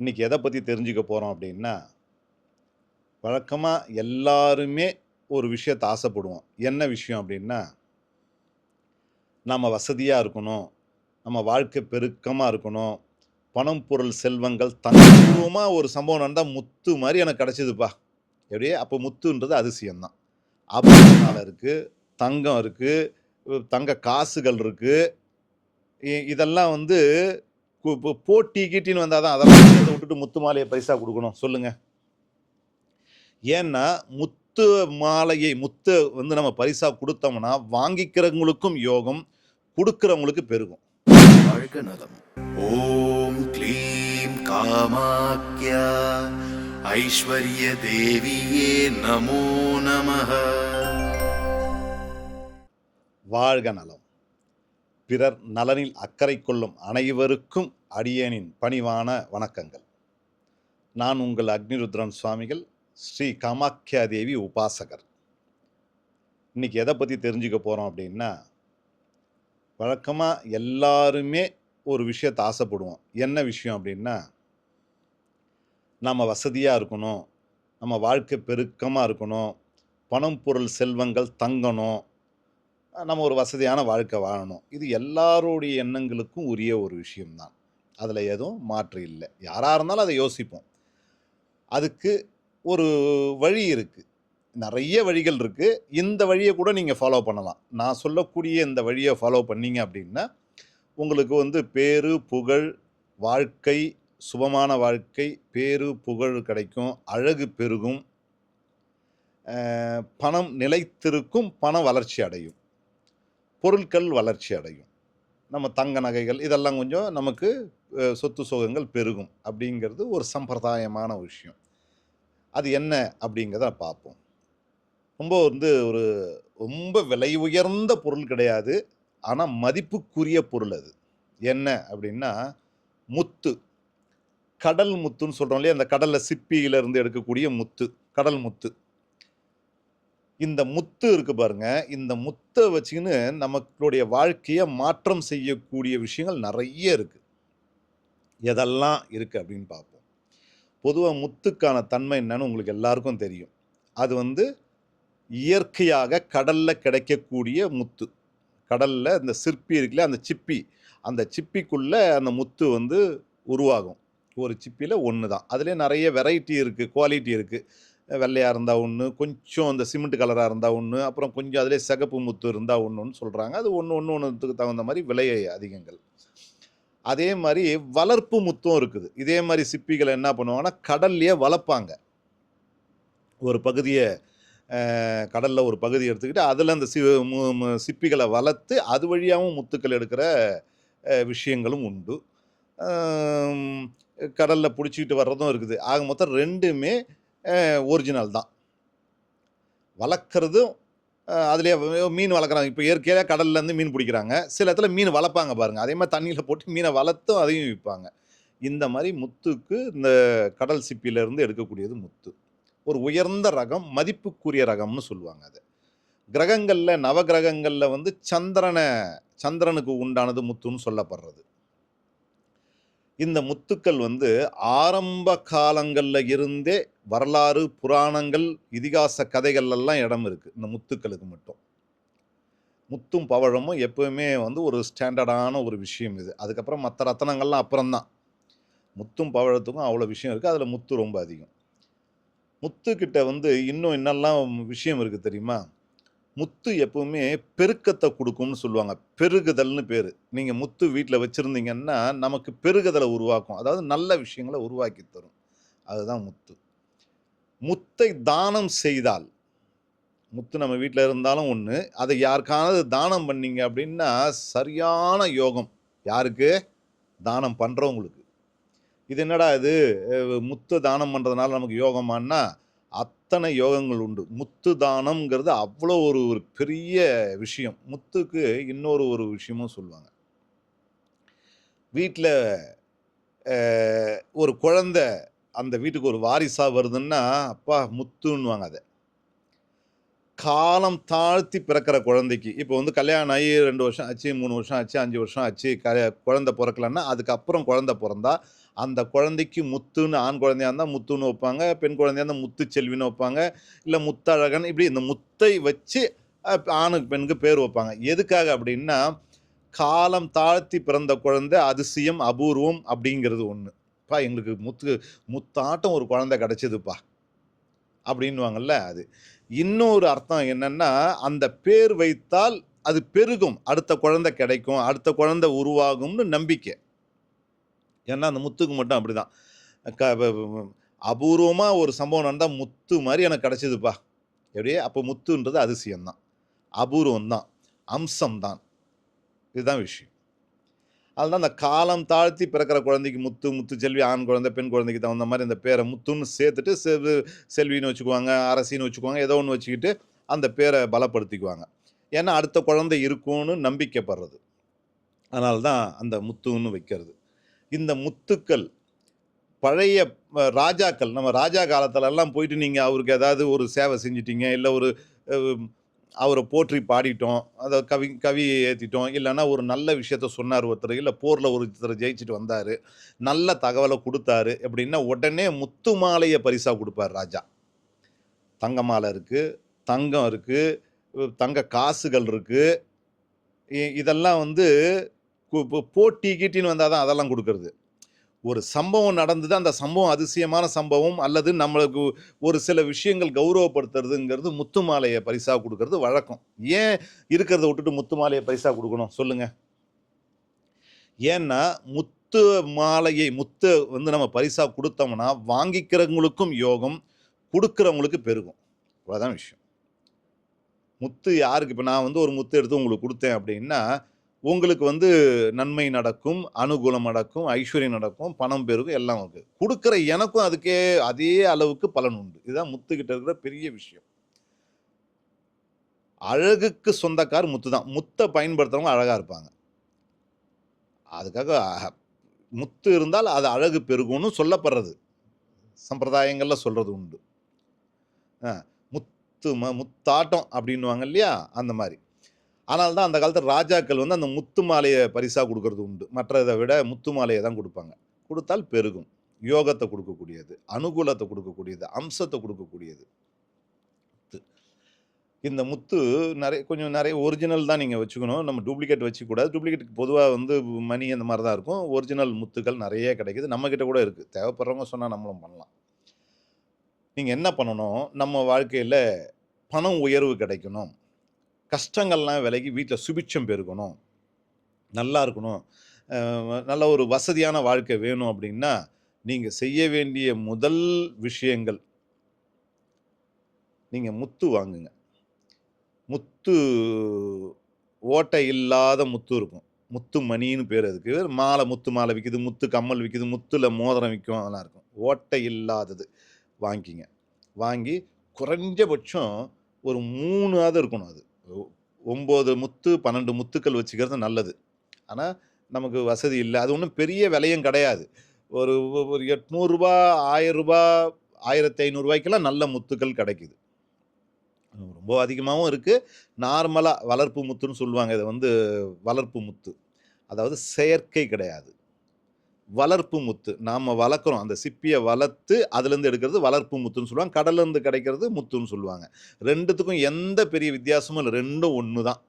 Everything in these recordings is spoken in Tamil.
இன்னைக்கு எதை பற்றி தெரிஞ்சுக்க போகிறோம் அப்படின்னா வழக்கமாக எல்லாருமே ஒரு விஷயத்தை ஆசைப்படுவோம். என்ன விஷயம் அப்படின்னா நம்ம வசதியாக இருக்கணும் நம்ம வாழ்க்கை பெருக்கமாக இருக்கணும் பணம் பொருள் செல்வங்கள் தனித்துவமாக ஒரு சம்பவம் நடந்தால் முத்து மாதிரி எனக்கு கிடச்சிதுப்பா. எப்படியே? அப்போ முத்துன்றது அதிசயம்தான். அபரால இருக்குது தங்கம் இருக்குது தங்க காசுகள் இருக்குது இதெல்லாம் வந்து கு- போட்டி கீட்டின்னு வந்தால் தான் அதெல்லாம் இதை விட்டுட்டு முத்து மாலையை பரிசா கொடுக்கணும். சொல்லுங்க. ஏன்னா முத்து மாலையை முத்து வந்து நம்ம பரிசா கொடுத்தோம்னா வாங்கிக்கிறவங்களுக்கும் யோகம் கொடுக்கிறவங்களுக்கு பெருகும். வாழ்க நலம். ஓம் க்ளீம் காமாக்யா. ஐஸ்வர்ய தேவியே நமோ நமः வாழ்க நலம். பிறர் நலனில் அக்கறை கொள்ளும் அனைவருக்கும் அடியேனின் பணிவான வணக்கங்கள். நான் உங்கள் அக்னிருத்ரன் சுவாமிகள் ஸ்ரீ காமாக்கியா தேவி உபாசகர். இன்னைக்கு எதை பற்றி தெரிஞ்சுக்க போகிறோம் அப்படின்னா வழக்கமாக எல்லாருமே ஒரு விஷயத்தை ஆசைப்படுவோம். என்ன விஷயம் அப்படின்னா நம்ம வசதியாக இருக்கணும் நம்ம வாழ்க்கை பெருக்கமாக இருக்கணும் பணம் பொருள் செல்வங்கள் தங்கணும் நம்ம ஒரு வசதியான வாழ்க்கை வாழணும். இது எல்லாருடைய எண்ணங்களுக்கும் உரிய ஒரு விஷயம்தான். அதில் எதுவும் மாற்று இல்லை. யாராக இருந்தாலும் அதை யோசிப்போம். அதுக்கு ஒரு வழி இருக்குது நிறைய வழிகள் இருக்குது இந்த வழியை கூட நீங்கள் ஃபாலோ பண்ணலாம். நான் சொல்லக்கூடிய இந்த வழியை ஃபாலோ பண்ணீங்க அப்படின்னா உங்களுக்கு வந்து பேரு புகழ் வாழ்க்கை சுபமான வாழ்க்கை பேரு புகழ் கிடைக்கும். அழகு பெருகும். பணம் நிலைத்திருக்கும். பண வளர்ச்சி அடையும். பொருட்கள் வளர்ச்சி அடையும். நம்ம தங்க நகைகள் இதெல்லாம் கொஞ்சம் நமக்கு சொத்து சுகங்கள் பெருகும். அப்படிங்கிறது ஒரு சம்பிரதாயமான விஷயம். அது என்ன அப்படிங்கிறத பார்ப்போம். ரொம்ப வந்து ஒரு ரொம்ப விலை உயர்ந்த பொருள் கிடையாது. ஆனால் மதிப்புக்குரிய பொருள் அது. என்ன அப்படின்னா முத்து. கடல் முத்துன்னு சொல்கிறோம் இல்லையா? அந்த கடலில் சிப்பியிலேருந்து எடுக்கக்கூடிய முத்து. கடல் முத்து. இந்த முத்து இருக்கு பாருங்க. இந்த முத்தை வச்சுக்கின்னு நமக்குடைய வாழ்க்கையை மாற்றம் செய்யக்கூடிய விஷயங்கள் நிறைய இருக்கு. எதெல்லாம் இருக்கு அப்படின்னு பார்ப்போம். பொதுவாக முத்துக்கான தன்மை என்னன்னு உங்களுக்கு எல்லாருக்கும் தெரியும். அது வந்து இயற்கையாக கடல்ல கிடைக்கக்கூடிய முத்து. கடல்ல இந்த சிற்பி இருக்குல்ல அந்த சிப்பி. அந்த சிப்பிக்குள்ள அந்த முத்து வந்து உருவாகும். ஒரு சிப்பியில் ஒன்று தான் அதுலேயே நிறைய வெரைட்டி இருக்குது குவாலிட்டி இருக்குது வெள்ளையாக இருந்தால் ஒன்று கொஞ்சம் அந்த சிமெண்ட் கலராக இருந்தால் ஒன்று அப்புறம் கொஞ்சம் அதிலே சிகப்பு முத்து இருந்தால் ஒன்றுன்னு சொல்கிறாங்க அது ஒன்று ஒன்று ஒன்றுத்துக்கு தகுந்த மாதிரி விலை அதிகங்கள். அதே மாதிரி வளர்ப்பு முத்தும் இருக்குது. இதே மாதிரி சிப்பிகளை என்ன பண்ணுவாங்கன்னா கடல்லையே வளர்ப்பாங்க. ஒரு பகுதியை கடலில் ஒரு பகுதி எடுத்துக்கிட்டு அதில் அந்த சி சிப்பிகளை வளர்த்து அது வழியாகவும் முத்துக்கள் எடுக்கிற விஷயங்களும் உண்டு. கடலில் பிடிச்சிக்கிட்டு வர்றதும் இருக்குது. ஆக மொத்தம் ரெண்டுமே ஒரிஜினல் தான். வளர்க்குறதும் அதுலேயே மீன் வளர்க்குறாங்க. இப்போ இயற்கையாக கடல்லேருந்து மீன் பிடிக்கிறாங்க. சில இடத்துல மீன் வளர்ப்பாங்க பாருங்கள் அதே மாதிரி தண்ணியில் போட்டு மீனை வளர்த்தும் அதையும் விற்பாங்க. இந்த மாதிரி முத்துக்கு இந்த கடல் சிப்பியிலேருந்து எடுக்கக்கூடியது முத்து. ஒரு உயர்ந்த ரகம் மதிப்புக்குரிய ரகம்னு சொல்லுவாங்க அது. கிரகங்களில் நவகிரகங்களில் வந்து சந்திரனை சந்திரனுக்கு உண்டானது முத்துன்னு சொல்லப்படுறது. இந்த முத்துக்கள் வந்து ஆரம்ப காலங்களில் இருந்தே வரலாறு புராணங்கள் இதிகாச கதைகள்லாம் இடம் இருக்குது இந்த முத்துக்களுக்கு மட்டும். முத்தும் பவழமும் எப்பவுமே வந்து ஒரு ஸ்டாண்டர்டான ஒரு விஷயம் இது. அதுக்கப்புறம் மற்ற ரத்தனங்கள்லாம் அப்புறம்தான். முத்தும் பவழத்துக்கும் அவ்வளோ விஷயம் இருக்குது அதில் முத்து ரொம்ப அதிகம். முத்துக்கிட்ட வந்து இன்னும் என்னெல்லாம் விஷயம் இருக்குது தெரியுமா? முத்து எப்பவுமே பெருக்கத்தை கொடுக்கும்னு சொல்லுவாங்க. பெருகுதல்னு பேர். நீங்கள் முத்து வீட்டில் வச்சுருந்தீங்கன்னா நமக்கு பெருகுதலை உருவாக்கும். அதாவது நல்ல விஷயங்களை உருவாக்கி தரும். அதுதான் முத்து. முத்தை தானம் செய்தால் முத்து நம்ம வீட்டில் இருந்தாலும் ஒன்று அதை யாருக்கானது தானம் பண்ணீங்க அப்படின்னா சரியான யோகம். யாருக்கு? தானம் பண்ணுறவங்களுக்கு இது என்னடா இது? முத்து தானம் பண்ணுறதுனால நமக்கு யோகமானா அத்தனை யோகங்கள் உண்டு. முத்து தானம்ங்கிறது அவ்வளோ ஒரு ஒரு பெரிய விஷயம். முத்துக்கு இன்னொரு ஒரு விஷயமும் சொல்லுவாங்க. வீட்டில் ஒரு குழந்த அந்த வீட்டுக்கு ஒரு வாரிசாக வருதுன்னா அப்பா முத்துன்னுவாங்க அதை. காலம் தாழ்த்தி பிறக்கிற குழந்தைக்கு. இப்போ வந்து கல்யாணம் ஆகி ரெண்டு வருஷம் ஆச்சு மூணு வருஷம் ஆச்சு அஞ்சு வருஷம் ஆச்சு க குழந்த பிறக்கலன்னா அதுக்கப்புறம் குழந்தை பிறந்தா அந்த குழந்தைக்கு முத்துன்னு ஆண் குழந்தையா இருந்தால் முத்துன்னு வைப்பாங்க பெண் குழந்தையா இருந்தால் முத்து செல்வின்னு வைப்பாங்க இல்லை முத்தழகன் இப்படி இந்த முத்தை வச்சு ஆணுக்கு பெண்ணுக்கு பேர் வைப்பாங்க. எதுக்காக அப்படின்னா காலம் தாழ்த்தி பிறந்த குழந்தை அதிசயம் அபூர்வம் அப்படிங்கிறது ஒன்று பா எங்களுக்கு முத்து முத்தாட்டம் ஒரு குழந்தை கிடச்சிதுப்பா அப்படின்வாங்கல்ல அது. இன்னொரு அர்த்தம் என்னென்னா அந்த பேர் வைத்தால் அது பெருகும் அடுத்த குழந்தை கிடைக்கும் அடுத்த குழந்தை உருவாகும்னு நம்பிக்கை. ஏன்னா அந்த முத்துக்கு மட்டும் அப்படிதான். க அபூர்வமாக ஒரு சம்பவம் நடந்தால் முத்து மாதிரி எனக்கு கிடச்சிதுப்பா. எப்படியே அப்போ முத்துன்றது அதிசயம்தான். அபூர்வம் தான் அம்சம் தான் இதுதான் விஷயம். அதுதான் அந்த காலம் தாழ்த்தி பிறக்கிற குழந்தைக்கு முத்து முத்து செல்வி ஆண் குழந்தை பெண் குழந்தைக்கு தகுந்த மாதிரி இந்த பேரை முத்துன்னு சேர்த்துட்டு செ- செல்வின்னு வச்சுக்குவாங்க அரசின்னு வச்சுக்குவாங்க ஏதோ ஒன்று வச்சுக்கிட்டு அந்த பேரை பலப்படுத்திக்குவாங்க. ஏன்னா அடுத்த குழந்தை இருக்கும்னு நம்பிக்கைப்படுறது. அதனால தான் அந்த முத்துன்னு வைக்கிறது. இந்த முத்துக்கள் பழைய ராஜாக்கள் நம்ம ராஜா காலத்திலெல்லாம் போயிட்டு நீங்கள் அவருக்கு ஏதாவது ஒரு சேவை செஞ்சிட்டீங்க இல்லை ஒரு அவரை போற்றி பாடிட்டோம் அதை கவி கவி ஏற்றிட்டோம் இல்லைன்னா ஒரு நல்ல விஷயத்த சொன்னார் ஒருத்தர் இல்லை போரில் ஒருத்தர் ஜெயிச்சுட்டு வந்தார் நல்ல தகவலை கொடுத்தாரு அப்படின்னா உடனே முத்து மாலையை பரிசாக கொடுப்பார் ராஜா. தங்க மாலை இருக்குது தங்கம் இருக்குது தங்க காசுகள் இருக்குது இதெல்லாம் வந்து போட்டி கீட்டின்னு வந்தால் தான் அதெல்லாம் கொடுக்கறது. ஒரு சம்பவம் நடந்தது அந்த சம்பவம் அதிசயமான சம்பவம் அல்லது நம்மளுக்கு ஒரு சில விஷயங்கள் கௌரவப்படுத்துறதுங்கிறது முத்து மாலையை பரிசாக கொடுக்கறது வழக்கம். ஏன் இருக்கிறத விட்டுட்டு முத்து மாலையை பரிசாக கொடுக்கணும்? சொல்லுங்கள் ஏன்னா முத்து மாலையை முத்து வந்து நம்ம பரிசாக கொடுத்தோம்னா வாங்கிக்கிறவங்களுக்கும் யோகம் கொடுக்குறவங்களுக்கு பெருகும். அவ்வளோதான் விஷயம். முத்து யாருக்கு? இப்போ நான் வந்து ஒரு முத்து எடுத்து உங்களுக்கு கொடுத்தேன் அப்படின்னா உங்களுக்கு வந்து நன்மை நடக்கும் அனுகூலம் நடக்கும் ஐஸ்வர்யம் நடக்கும் பணம் பெருகும் எல்லாம் இருக்கு கொடுக்குற எனக்கும் அதுக்கே அதே அளவுக்கு பலன் உண்டு. இதுதான் முத்துக்கிட்ட இருக்கிற பெரிய விஷயம். அழகுக்கு சொந்தக்கார் முத்து தான். முத்தை பயன்படுத்துறவங்க அழகாக இருப்பாங்க. அதுக்காக முத்து இருந்தால் அது அழகு பெருகும்னு சொல்லப்படுறது. சம்பிரதாயங்களில் சொல்கிறது உண்டு. முத்து ம முத்தாட்டம் அப்படின்னுவாங்க இல்லையா? அந்த மாதிரி. ஆனால் தான் அந்த காலத்தில் ராஜாக்கள் வந்து அந்த முத்து மாலையை பரிசாக கொடுக்கறது உண்டு. மற்றதை விட முத்து மாலையை தான் கொடுப்பாங்க. கொடுத்தால் பெருகும். யோகத்தை கொடுக்கக்கூடியது அனுகூலத்தை கொடுக்கக்கூடியது அம்சத்தை கொடுக்கக்கூடியது. முத்து. இந்த முத்து நிறைய கொஞ்சம் நிறைய ஒரிஜினல் தான் நீங்கள் வச்சுக்கணும். நம்ம டூப்ளிகேட் வச்சுக்கூடாது. டூப்ளிகேட்டுக்கு பொதுவாக வந்து மணி அந்த மாதிரி தான் இருக்கும். ஒரிஜினல் முத்துக்கள் நிறைய கிடைக்குது. நம்மக்கிட்ட கூட இருக்குது தேவைப்படுறவங்க சொன்னால் நம்மளும் பண்ணலாம். நீங்கள் என்ன பண்ணணும்? நம்ம வாழ்க்கையில் பணம் உயர்வு கிடைக்கணும். கஷ்டங்கள்லாம் விலகி வீட்டில் சுபிட்சம் பெருகணும். நல்லா இருக்கணும். நல்ல ஒரு வசதியான வாழ்க்கை வேணும் அப்படின்னா நீங்கள் செய்ய வேண்டிய முதல் விஷயங்கள் நீங்கள் முத்து வாங்குங்க. முத்து ஓட்டை இல்லாத முத்து இருக்கும். முத்து மணின்னு பேர் அதுக்கு. மாலை முத்து மாலை விற்கிது முத்து கம்மல் விற்கிது முத்தில் மோதிரம் விற்கும் அதெல்லாம் இருக்கும். ஓட்டை இல்லாதது வாங்கிக்கிங்க வாங்கி குறைஞ்சபட்சம் ஒரு மூணாவது இருக்கணும் அது. ஒம்பது முத்து பன்னெண்டு முத்துக்கள் வச்சுக்கிறது நல்லது. ஆனால் நமக்கு வசதி இல்லை. அது ஒன்றும் பெரிய விலையும் கிடையாது. ஒரு ஒரு எட்நூறுரூபா ஆயரூபா ஆயிரத்தி ஐநூறுரூவாய்க்கெல்லாம் நல்ல முத்துக்கள் கிடைக்குது. ரொம்ப அதிகமாகவும் இருக்குது நார்மலாக வளர்ப்பு முத்துன்னு சொல்லுவாங்க. இதை வந்து வளர்ப்பு முத்து. அதாவது செயற்கை கிடையாது. வளர்ப்பு முத்து. நாம் வளர்க்குறோம். அந்த சிப்பியை வளர்த்து அதுலேருந்து எடுக்கிறது வளர்ப்பு முத்துன்னு சொல்லுவாங்க. கடல்லேருந்து கிடைக்கிறது முத்துன்னு சொல்லுவாங்க. ரெண்டுத்துக்கும் எந்த பெரிய வித்தியாசமும் இல்லை. ரெண்டும் ஒன்று தான்.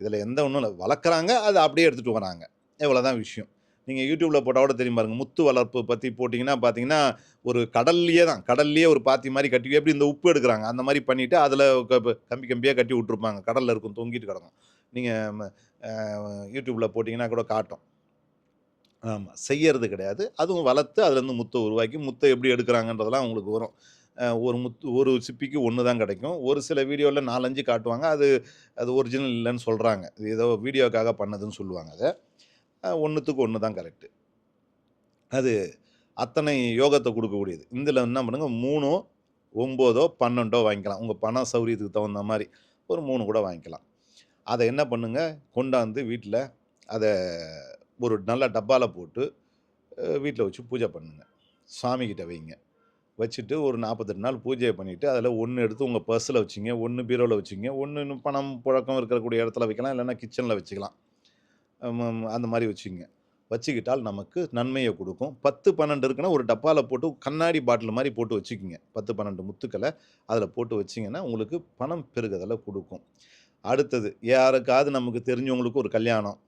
இதில் எந்த ஒன்றும் இல்லை. வளர்க்குறாங்க. அதை அப்படியே எடுத்துகிட்டு வராங்க. இவ்வளோதான் விஷயம். நீங்கள் யூடியூப்பில் போட்டால் கூட தெரியும் பாருங்கள் முத்து வளர்ப்பு பற்றி போட்டிங்கன்னா பார்த்தீங்கன்னா ஒரு கடல்லையே தான். கடல்லையே ஒரு பாத்தி மாதிரி கட்டி எப்படி இந்த உப்பு எடுக்கிறாங்க? அந்த மாதிரி பண்ணிவிட்டு அதில் கம்பி கம்பியாக கட்டி விட்ருப்பாங்க கடலில் இருக்கும். தொங்கிட்டு கிடக்கும். நீங்கள் யூடியூப்பில் போட்டிங்கன்னா கூட காட்டும். ஆமாம் செய்யறது கிடையாது. அதுவும் வளர்த்து அதுலேருந்து முத்தை உருவாக்கி முத்தை எப்படி எடுக்கிறாங்கன்றதெல்லாம் உங்களுக்கு வரும். ஒரு முத்து ஒரு சிப்பிக்கு ஒன்று தான் கிடைக்கும். ஒரு சில வீடியோவில் நாலஞ்சு காட்டுவாங்க. அது அது ஒரிஜினல் இல்லைன்னு சொல்கிறாங்க இது ஏதோ வீடியோக்காக பண்ணதுன்னு சொல்லுவாங்க அதை. ஒன்றுத்துக்கு ஒன்று தான் கரெக்டு அது அத்தனை யோகத்தை கொடுக்கக்கூடியது. இதில் என்ன பண்ணுங்கள் மூணோ ஒம்போதோ பன்னெண்டோ வாங்கிக்கலாம். உங்கள் பண சௌரியத்துக்கு தகுந்த மாதிரி ஒரு மூணு கூட வாங்கிக்கலாம். அதை என்ன பண்ணுங்கள் கொண்டாந்து வீட்டில் அதை ஒரு நல்ல டப்பாவில் போட்டு வீட்டில் வச்சு பூஜை பண்ணுங்க. சாமிக்கிட்ட வைங்க. வச்சுட்டு ஒரு நாற்பத்தெட்டு நாள் பூஜையை பண்ணிவிட்டு அதில் ஒன்று எடுத்து உங்கள் பர்ஸில் வச்சுங்க ஒன்று பீரோவில் வச்சுங்க ஒன்று பணம் புழக்கம் இருக்கக்கூடிய இடத்துல வைக்கலாம் இல்லைன்னா கிச்சனில் வச்சுக்கலாம். அந்த மாதிரி வச்சுங்க. வச்சுக்கிட்டால் நமக்கு நன்மையை கொடுக்கும். பத்து பன்னெண்டு இருக்குன்னா ஒரு டப்பாவில் போட்டு கண்ணாடி பாட்டில் மாதிரி போட்டு வச்சுக்கிங்க. பத்து பன்னெண்டு முத்துக்களை அதில் போட்டு வச்சிங்கன்னா உங்களுக்கு பணம் பெருகுதலை கொடுக்கும். அடுத்தது யாருக்காவது நமக்கு தெரிஞ்சவங்களுக்கு ஒரு கல்யாணம்.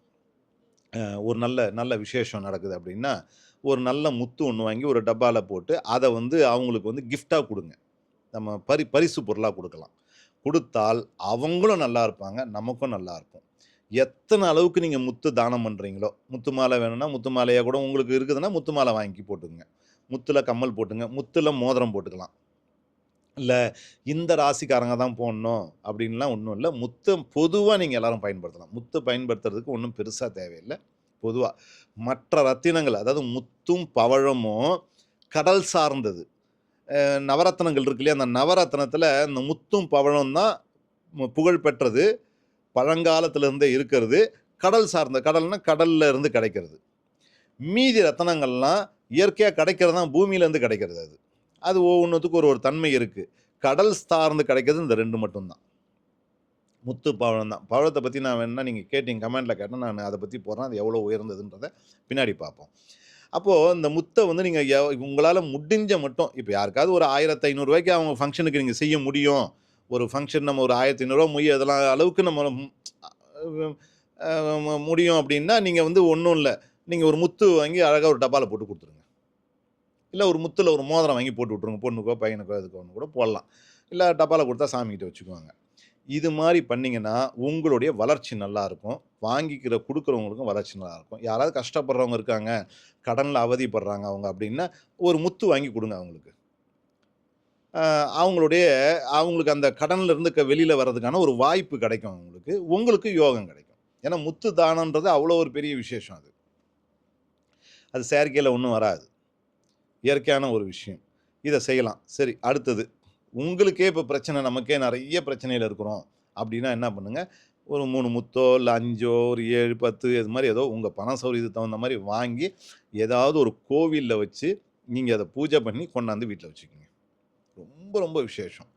ஒரு நல்ல நல்ல விசேஷம் நடக்குது அப்படின்னா ஒரு நல்ல முத்து ஒன்று வாங்கி ஒரு டப்பாவில் போட்டு அதை வந்து அவங்களுக்கு வந்து கிஃப்டாக கொடுங்க. நம்ம பரி பரிசு பொருளாக கொடுக்கலாம். கொடுத்தால் அவங்களும் நல்லா இருப்பாங்க நமக்கும் நல்லா இருக்கும். எத்தனை அளவுக்கு நீங்கள் முத்து தானம் பண்ணுறீங்களோ முத்து மாலை வேணும்னா முத்து மாலையாக கூட உங்களுக்கு இருக்குதுன்னா முத்து மாலை வாங்கி போட்டுக்கோங்க. முத்தில் கம்மல் போட்டுங்க முத்தில் மோதிரம் போட்டுக்கலாம். இல்லை இந்த ராசிக்காரங்க தான் போடணும் அப்படின்லாம் ஒன்றும் இல்லை. முத்தை பொதுவாக நீங்கள் எல்லோரும் பயன்படுத்தலாம். முத்து பயன்படுத்துறதுக்கு ஒன்றும் பெருசாக தேவையில்லை. பொதுவாக மற்ற ரத்தினங்கள் அதாவது முத்தும் பவழமும் கடல் சார்ந்தது. அஹ் நவரத்னங்கள் இருக்கு இல்லையா? அந்த நவரத்னத்தில் இந்த முத்தும் பவழம் தான் புகழ் பெற்றது. பழங்காலத்திலேருந்தே இருக்கிறது. கடல் சார்ந்த கடல்னால் கடலில் இருந்து கிடைக்கிறது. மீதி ரத்தனங்கள்லாம் இயற்கையாக கிடைக்கிறது தான் பூமியிலேருந்து கிடைக்கிறது அது. அது ஒவ்வொன்றுத்துக்கும் ஒரு ஒரு தன்மை இருக்குது கடல் சார்ந்து கிடைக்கிறது இந்த ரெண்டு மட்டும்தான். முத்து பவளம் தான். பவளத்தை பற்றி நான் வேணா நீங்கள் கேட்டீங்க கமெண்ட்டில் கேட்டால் நான் அதை பற்றி போடுறேன். அது எவ்வளோ உயர்ந்ததுன்றதை பின்னாடி பார்ப்போம். அப்போது இந்த முத்தை வந்து நீங்கள் உங்களால் முடிஞ்ச மட்டும் இப்போ யாருக்காவது ஒரு ஆயிரத்தி ஐநூறுரூவாய்க்கு அவங்க ஃபங்க்ஷனுக்கு நீங்கள் செய்ய முடியும். ஒரு ஃபங்க்ஷன் நம்ம ஒரு ஆயிரத்தி ஐநூறுரூவா முடியும் அதெல்லாம் அளவுக்கு நம்ம முடியும் அப்படின்னா நீங்கள் வந்து ஒன்றும் இல்லை. நீங்கள் ஒரு முத்து வாங்கி அழகாக ஒரு டப்பாவில் போட்டு கொடுத்துருங்க. இல்லை ஒரு முத்தில் ஒரு மோதிரம் வாங்கி போட்டு விட்ருங்க பொண்ணுக்கோ பையனுக்கோ அதுக்கோ ஒன்று கூட போடலாம். இல்லை டப்பாவில் கொடுத்தா சாமிக்கிட்ட வச்சுக்குவாங்க. இது மாதிரி பண்ணிங்கன்னா உங்களுடைய வளர்ச்சி நல்லா இருக்கும். வாங்கிக்கிற கொடுக்குறவங்களுக்கும் வளர்ச்சி நல்லாயிருக்கும் யாராவது கஷ்டப்படுறவங்க இருக்காங்க கடனில் அவதிப்படுறாங்க அவங்க அப்படின்னா ஒரு முத்து வாங்கி கொடுங்க அவங்களுக்கு. அவங்களுடைய அவங்களுக்கு அந்த கடனில் இருந்து க வெளியில் வர்றதுக்கான ஒரு வாய்ப்பு கிடைக்கும் அவங்களுக்கு. உங்களுக்கு யோகம் கிடைக்கும். ஏன்னா முத்து தானன்றது அவ்வளோ ஒரு பெரிய விசேஷம் அது. அது செயற்கையில் ஒன்றும் வராது. இயற்கையான ஒரு விஷயம். இதை செய்யலாம். சரி அடுத்தது. உங்களுக்கே இப்போ பிரச்சனை நமக்கே நிறைய பிரச்சனையில் இருக்கிறோம். அப்படின்னா என்ன பண்ணுங்கள் ஒரு மூணு முத்தோ இல்லை அஞ்சோ ஒரு ஏழு பத்து இது மாதிரி ஏதோ உங்கள் பண சௌரியத்துக்கு தகுந்த மாதிரி வாங்கி ஏதாவது ஒரு கோவிலில் வச்சு நீங்கள் அதை பூஜை பண்ணி கொண்டாந்து வீட்டில் வச்சுக்கோங்க. ரொம்ப ரொம்ப விசேஷம்.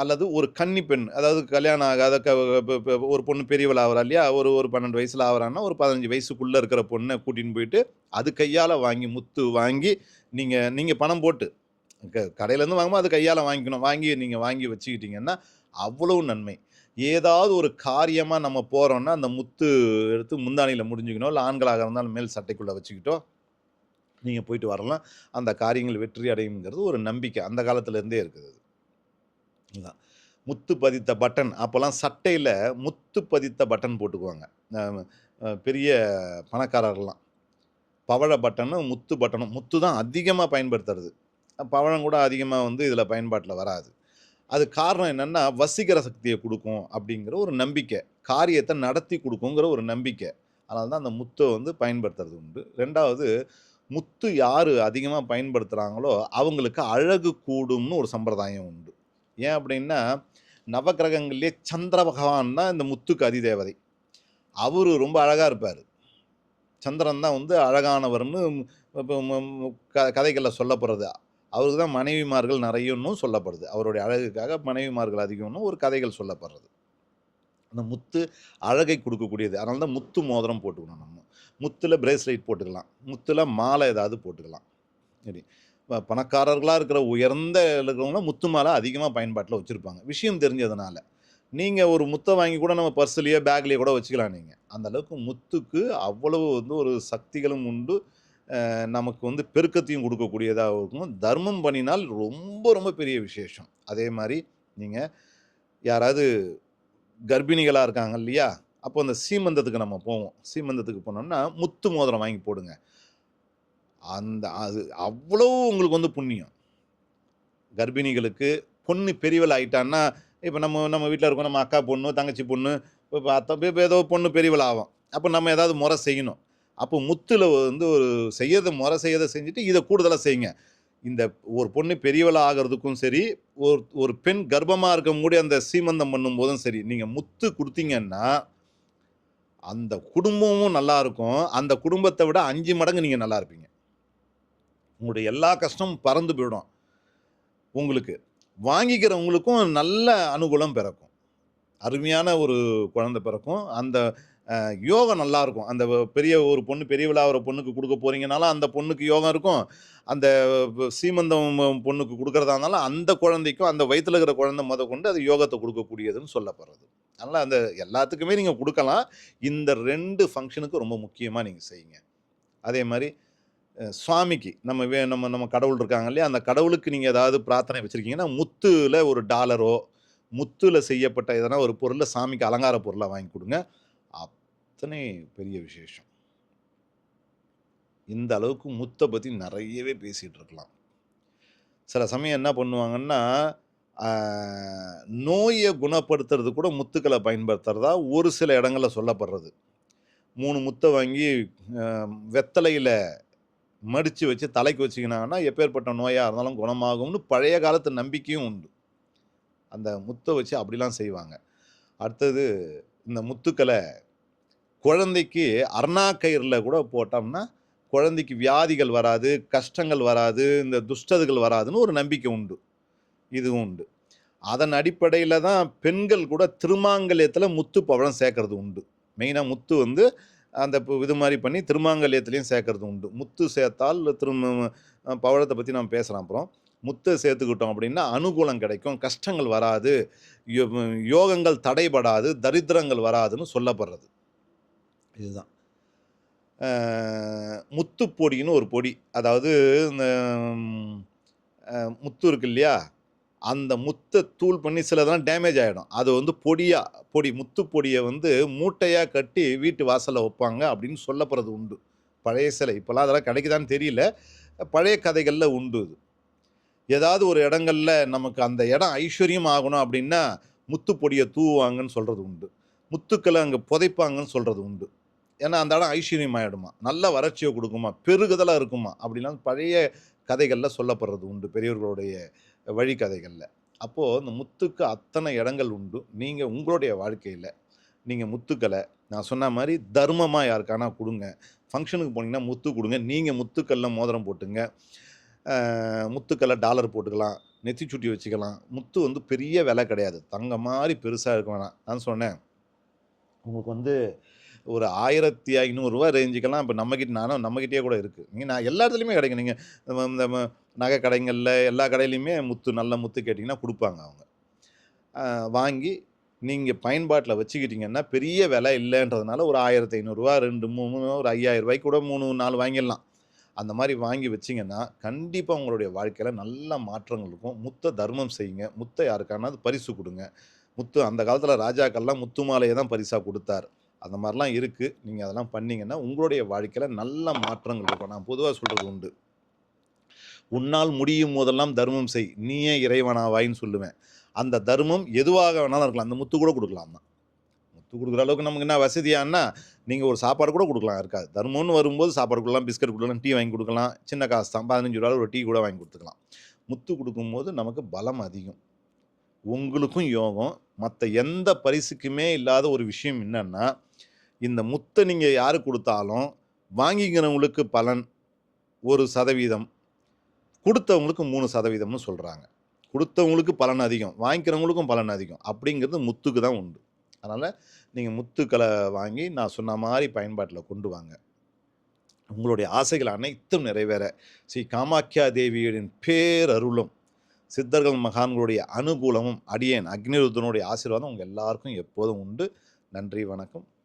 அல்லது ஒரு கன்னி பெண் அதாவது கல்யாணம் ஆகாத க ஒரு பொண்ணு பெரியவள் ஆகிறா இல்லையா? ஒரு ஒரு பன்னெண்டு வயசில் ஆகிறான்னா ஒரு பதினஞ்சு வயசுக்குள்ளே இருக்கிற பொண்ணை கூட்டின்னு போயிட்டு அது கையால் வாங்கி முத்து வாங்கி நீங்கள் நீங்கள் பணம் போட்டு க கடையிலேருந்து வாங்கும்போது அது கையால் வாங்கிக்கணும். வாங்கி நீங்கள் வாங்கி வச்சுக்கிட்டீங்கன்னா அவ்வளவு நன்மை. ஏதாவது ஒரு காரியமாக நம்ம போகிறோன்னா அந்த முத்து எடுத்து முந்தானியில் முடிஞ்சுக்கணும். இல்லை ஆண்களாக இருந்தாலும் மேல் சட்டைக்குள்ளே வச்சுக்கிட்டோம் நீங்கள் போயிட்டு வரலாம். அந்த காரியங்கள் வெற்றி அடையுங்கிறது ஒரு நம்பிக்கை. அந்த காலத்துலேருந்தே இருக்குது இதுதான் முத்து பதித்த பட்டன் அப்போல்லாம் சட்டையில் முத்து பதித்த பட்டன் போட்டுக்குவாங்க. பெரிய பணக்காரர்லாம் பவழ பட்டனும் முத்து பட்டனும் முத்து தான் அதிகமாக பயன்படுத்துறது. பவழம் கூட அதிகமாக வந்து இதில் பயன்பாட்டில் வராது. அது காரணம் என்னென்னா வசீகர சக்தியை கொடுக்கும் அப்படிங்கிற ஒரு நம்பிக்கை. காரியத்தை நடத்தி கொடுக்குங்கிற ஒரு நம்பிக்கை. அதனால தான் அந்த முத்தை வந்து பயன்படுத்துறது உண்டு. ரெண்டாவது முத்து யார் அதிகமாக பயன்படுத்துகிறாங்களோ அவங்களுக்கு அழகு கூடும்னு ஒரு சம்பிரதாயம் உண்டு. ஏன் அப்படின்னா நவக்கிரகங்கள்லேயே சந்திர பகவான் தான் இந்த முத்துக்கு அதிதேவதை. அவர் ரொம்ப அழகாக இருப்பார். சந்திரன் தான் வந்து அழகானவர்னு இப்போ க கதைகளில் சொல்லப்படுறது. அவருக்கு தான் மனைவிமார்கள் நிறையன்னும் சொல்லப்படுது. அவருடைய அழகுக்காக மனைவிமார்கள் அதிகம்னு ஒரு கதைகள் சொல்லப்படுறது. அந்த முத்து அழகை கொடுக்கக்கூடியது. அதனால தான் முத்து மோதிரம் போட்டுக்கணும் நம்ம. முத்தில் பிரேஸ்லைட் போட்டுக்கலாம். முத்தில் மாலை ஏதாவது போட்டுக்கலாம். சரி. பணக்காரர்களாக இருக்கிற உயர்ந்த இருக்கிறவங்கள முத்து மாலை அதிகமாக பயன்பாட்டில் வச்சுருப்பாங்க. விஷயம் தெரிஞ்சதுனால. நீங்கள் ஒரு முத்தை வாங்கி கூட நம்ம பர்ஸ்லேயோ பேக்லேயோ கூட வச்சுக்கலாம் நீங்கள் அந்த அளவுக்கு முத்துக்கு அவ்வளவு வந்து ஒரு சக்திகளும் உண்டு. நமக்கு வந்து பெருக்கத்தையும் கொடுக்கக்கூடியதாக இருக்கும். தர்மம் பண்ணினால் ரொம்ப ரொம்ப பெரிய விசேஷம். அதே மாதிரி நீங்கள் யாராவது கர்ப்பிணிகளாக இருக்காங்க இல்லையா? அப்போ அந்த சீமந்தத்துக்கு நம்ம போவோம். சீமந்தத்துக்கு போனோம்னா முத்து மோதிரம் வாங்கி போடுங்க. அந்த அது அவ்வளோ உங்களுக்கு வந்து புண்ணியம். கர்ப்பிணிகளுக்கு பொண்ணு பெரியவள் ஆயிட்டான்னா இப்போ நம்ம நம்ம வீட்டில் இருக்கோம் நம்ம அக்கா பொண்ணு தங்கச்சி பொண்ணு இப்போ அத்தை இப்போ ஏதோ பொண்ணு பெரியவள் ஆகும் அப்போ நம்ம ஏதாவது முறை செய்யணும். அப்போ முத்தில் வந்து ஒரு செய்யறத முறை செய்யறதை செஞ்சுட்டு இதை கூடுதலாக செய்யுங்க. இந்த ஒரு பொண்ணு பெரியவளாக ஆகிறதுக்கும் சரி ஒரு ஒரு பெண் கர்ப்பமாக இருக்க முடிய அந்த சீமந்தம் பண்ணும்போதும் சரி நீங்கள் முத்து கொடுத்தீங்கன்னா அந்த குடும்பமும் நல்லா இருக்கும். அந்த குடும்பத்தை விட அஞ்சு மடங்கு நீங்கள் நல்லா இருப்பீங்க. உங்களுடைய எல்லா கஷ்டமும் பறந்து போயிடும். உங்களுக்கு வாங்கிக்கிறவங்களுக்கும் நல்ல அனுகூலம் பிறக்கும். அருமையான ஒரு குழந்தை பிறக்கும். அந்த யோகம் நல்லாயிருக்கும் அந்த பெரிய ஒரு பொண்ணு பெரிய விழா ஒரு பொண்ணுக்கு கொடுக்க போகிறீங்கனாலும் அந்த பொண்ணுக்கு யோகம் இருக்கும். அந்த சீமந்தம் பொண்ணுக்கு கொடுக்குறதா இருந்தாலும் அந்த குழந்தைக்கும் அந்த வயிற்றில் இருக்கிற குழந்தை முத கொண்டு அது யோகத்தை கொடுக்கக்கூடியதுன்னு சொல்லப்படுறது. அதனால் அந்த எல்லாத்துக்குமே நீங்கள் கொடுக்கலாம். இந்த ரெண்டு ஃபங்க்ஷனுக்கு ரொம்ப முக்கியமாக நீங்கள் செய்யுங்க. அதே மாதிரி சுவாமிக்கு நம்ம வே நம்ம நம்ம கடவுள் இருக்காங்க இல்லையா? அந்த கடவுளுக்கு நீங்கள் ஏதாவது பிரார்த்தனை வச்சுருக்கீங்கன்னா முத்துல ஒரு டாலரோ முத்துல செய்யப்பட்ட எதனா ஒரு பொருளை சாமிக்கு அலங்கார பொருளாக வாங்கி கொடுங்க. அத்தனை பெரிய விசேஷம். இந்த அளவுக்கு முத்தை பற்றி நிறையவே பேசிகிட்டு இருக்கலாம். சில சமயம் என்ன பண்ணுவாங்கன்னா நோயை குணப்படுத்துறது கூட முத்துக்களை பயன்படுத்துறதா ஒரு சில இடங்களில் சொல்லப்படுறது. மூணு முத்தை வாங்கி வெத்தலையில் மடித்து வச்சு தலைக்கு வச்சிங்கனாங்கன்னா எப்பேற்பட்ட நோயாக இருந்தாலும் குணமாகும்னு பழைய காலத்து நம்பிக்கையும் உண்டு. அந்த முத்தை வச்சு அப்படிலாம் செய்வாங்க. அடுத்தது இந்த முத்துக்களை குழந்தைக்கு அர்ணா கயிறில் கூட போட்டோம்னா குழந்தைக்கு வியாதிகள் வராது கஷ்டங்கள் வராது இந்த துஷ்டதுகள் வராதுன்னு ஒரு நம்பிக்கை உண்டு. இதுவும் உண்டு. அதன் அடிப்படையில் தான் பெண்கள் கூட திருமாங்கல்யத்தில் முத்து பவழம் சேர்க்கறது உண்டு. மெயினாக முத்து வந்து அந்த இப்போ இது மாதிரி பண்ணி திருமாங்கல்யத்துலேயும் சேர்க்கறது உண்டு. முத்து சேர்த்தால் திரும்ப பவழத்தை பற்றி நம்ம பேசுகிறோம் அப்புறம். முத்தை சேர்த்துக்கிட்டோம் அப்படின்னா அனுகூலம் கிடைக்கும் கஷ்டங்கள் வராது யோ- யோகங்கள் தடைபடாது தரித்திரங்கள் வராதுன்னு சொல்லப்படுறது. இதுதான். முத்துப்பொடின்னு முத்து பொடின்னு ஒரு பொடி. அதாவது இந்த முத்து இருக்கு இல்லையா? அந்த முத்தை தூள் பண்ணி சிலதெல்லாம் டேமேஜ் ஆகிடும் அது வந்து பொடியாக பொடி முத்து பொடியை வந்து மூட்டையாக கட்டி வீட்டு வாசலில் வைப்பாங்க அப்படின்னு சொல்லப்படுறது உண்டு. பழைய சிலை. இப்போல்லாம் அதெல்லாம் கிடைக்குதான்னு தெரியல. பழைய கதைகளில் உண்டு இது ஏதாவது ஒரு இடங்கள்ல நமக்கு அந்த இடம் ஐஸ்வர்யம் ஆகணும் அப்படின்னா முத்து பொடியை தூவாங்கன்னு சொல்கிறது உண்டு. முத்துக்களை அங்கே புதைப்பாங்கன்னு சொல்கிறது உண்டு. ஏன்னா அந்த இடம் ஐஸ்வர்யம் ஆகிடுமா நல்ல வறட்சியை கொடுக்குமா? பெருகுதலாக இருக்குமா? அப்படிலாம் பழைய கதைகளில் சொல்லப்படுறது உண்டு பெரியவர்களுடைய வழிக்கதைகளில் அப்போது இந்த முத்துக்கு அத்தனை இடங்கள் உண்டு. நீங்கள் உங்களுடைய வாழ்க்கையில் நீங்கள் முத்துக்களை நான் சொன்ன மாதிரி தர்மமாக யாருக்கானா கொடுங்க. ஃபங்க்ஷனுக்கு போனீங்கன்னா முத்து கொடுங்க. நீங்கள் முத்துக்கல்ல மோதிரம் போட்டுங்க. முத்துக்கல்ல டாலர் போட்டுக்கலாம். நெத்தி சுட்டி வச்சுக்கலாம். முத்து வந்து பெரிய விலை கிடையாது. தங்க மாதிரி பெருசாக இருக்க வேணாம். நான் சொன்னேன். உங்களுக்கு வந்து ஒரு ஆயிரத்தி ஐநூறுரூவா ரேஞ்சுக்கெல்லாம் இப்போ நம்மக்கிட்ட நானும் நம்மக்கிட்டே கூட இருக்குது நீங்கள் நான் எல்லா இடத்துலையுமே கிடைக்கும். நீங்கள் இந்த நகை கடைங்களில் எல்லா கடையிலையுமே முத்து நல்ல முத்து கேட்டிங்கன்னா கொடுப்பாங்க அவங்க. வாங்கி நீங்கள் பயன்பாட்டில் வச்சுக்கிட்டிங்கன்னா பெரிய விலை இல்லைன்றதுனால ஒரு ஆயிரத்தி ஐநூறுரூவா ரெண்டு மூணு ஒரு ஐயாயிரம் ரூபாய்க்கு கூட மூணு நாலு வாங்கிடலாம். அந்த மாதிரி வாங்கி வச்சிங்கன்னா கண்டிப்பாக உங்களுடைய வாழ்க்கையில் நல்ல மாற்றங்கள் இருக்கும். முத்தை தர்மம் செய்யுங்க. முத்தை யாருக்கானது பரிசு கொடுங்க. முத்து அந்த காலத்தில் ராஜாக்கள்லாம் முத்து மாலையை தான் பரிசாக கொடுத்தார். அந்த மாதிரிலாம் இருக்குது நீங்கள் அதெல்லாம் பண்ணிங்கன்னா உங்களுடைய வாழ்க்கையில் நல்ல மாற்றங்கள் இருக்கும். நான் பொதுவாக சொல்கிறது உண்டு. உன்னால் முடியும் போதெல்லாம் தர்மம் செய். நீயே இறைவனாவாயின்னு சொல்லுவேன். அந்த தர்மம் எதுவாக வேணாலும் இருக்கலாம். அந்த முத்து கூட கொடுக்கலாம் தான். முத்து கொடுக்குற அளவுக்கு நமக்கு என்ன வசதியான்னா நீங்கள் ஒரு சாப்பாடு கூட கொடுக்கலாம். இருக்காது. தர்மம்னு வரும்போது சாப்பாடு கொடுக்கலாம் பிஸ்கட் கொடுக்கலாம் டீ வாங்கி கொடுக்கலாம். சின்ன காசு தான் பதினஞ்சு ரூபா ஒரு டீ கூட வாங்கி கொடுத்துக்கலாம். முத்து கொடுக்கும்போது நமக்கு பலம் அதிகம். உங்களுக்கும் யோகம். மற்ற எந்த பரிசுக்குமே இல்லாத ஒரு விஷயம் என்னென்னா இந்த முத்தை நீங்கள் யார் கொடுத்தாலும் வாங்கிக்கிறவங்களுக்கு பலன் ஒரு சதவீதம் கொடுத்தவங்களுக்கு மூணு சதவீதம்னு சொல்கிறாங்க கொடுத்தவங்களுக்கு பலன் அதிகம் வாங்கிக்கிறவங்களுக்கும் பலன் அதிகம் அப்படிங்கிறது முத்துக்கு தான் உண்டு. அதனால் நீங்கள் முத்துக்களை வாங்கி நான் சொன்ன மாதிரி பயன்பாட்டில் கொண்டு வாங்க. உங்களுடைய ஆசைகள் அனைத்தும் நிறைவேற. ஸ்ரீ காமாக்கியா தேவியின் பேரருளும் சித்தர்கள் மகான்களுடைய அனுகூலமும் அடியேன் அக்னிருத்தனுடைய ஆசீர்வாதம் உங்கள் எல்லாருக்கும் எப்போதும் உண்டு. நன்றி வணக்கம்.